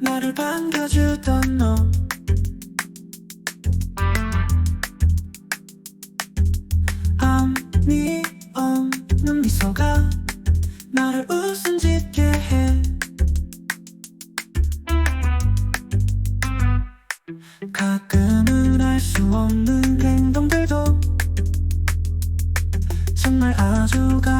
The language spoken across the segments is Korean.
나를 반겨주던 너. 아니 없는 미소가 나를 웃음 짓게 해. 가끔은 알 수 없는 행동들도 정말 아주 가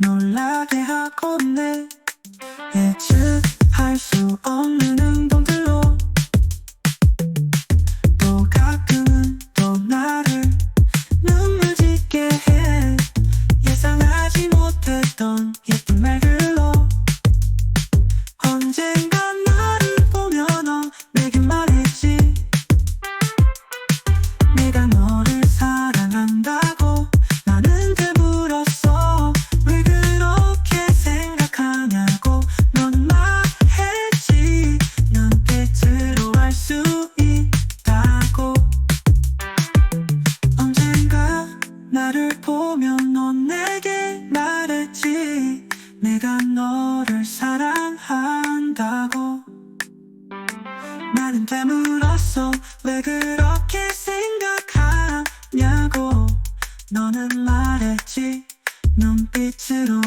놀라게 하곤 해 예측할 수 없는 행동 나는 되물었어. 왜 그렇게 생각하냐고. 너는 말했지. 눈빛으로